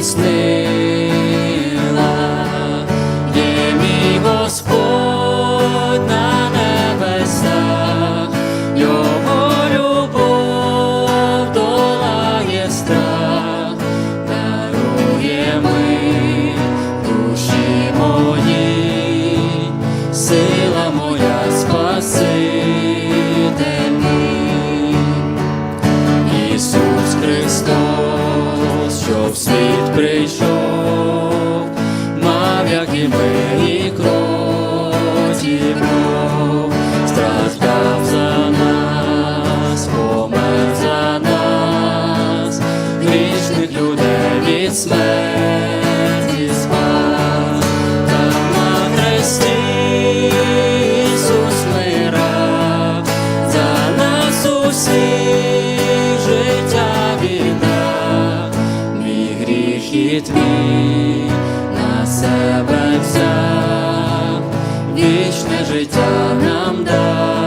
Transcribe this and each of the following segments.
міцний. світ прийшов, мав, як і ми і кров. ти на себе взяв, вічне життя нам дав.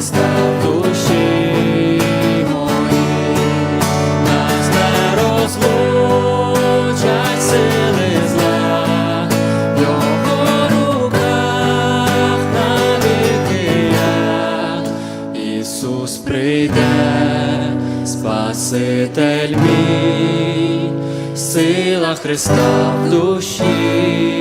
Христа в душі моїй, нас не розлучать сили зла, його руках навіки я, Ісус прийде, Спаситель мій, сила Христа в душі.